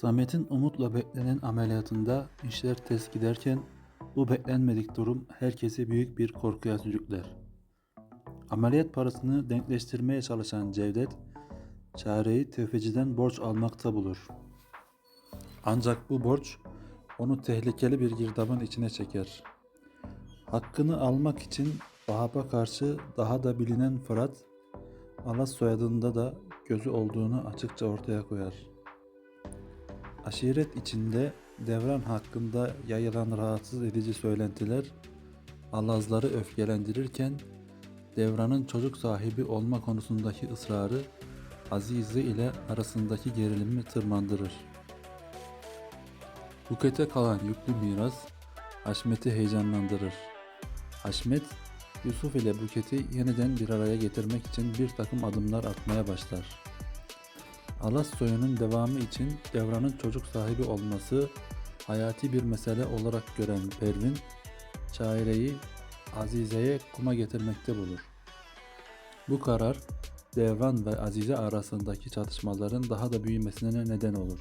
Samet'in umutla beklenen ameliyatında işler ters giderken bu beklenmedik durum herkesi büyük bir korkuya sürükler. Ameliyat parasını denkleştirmeye çalışan Cevdet, çareyi tefeciden borç almakta bulur. Ancak bu borç onu tehlikeli bir girdabın içine çeker. Hakkını almak için Vahap'a karşı daha da bilinen Fırat, Alas soyadında da gözü olduğunu açıkça ortaya koyar. Aşiret içinde devran hakkında yayılan rahatsız edici söylentiler Alazları öfkelendirirken devranın çocuk sahibi olma konusundaki ısrarı Azize ile arasındaki gerilimi tırmandırır. Buket'e kalan yüklü miras Haşmet'i heyecanlandırır. Haşmet, Yusuf ile Buket'i yeniden bir araya getirmek için bir takım adımlar atmaya başlar. Alas soyunun devamı için Devran'ın çocuk sahibi olması hayati bir mesele olarak gören Pervin, Şaire'yi Azize'ye kuma getirmekte bulur. Bu karar Devran ve Azize arasındaki çatışmaların daha da büyümesine neden olur.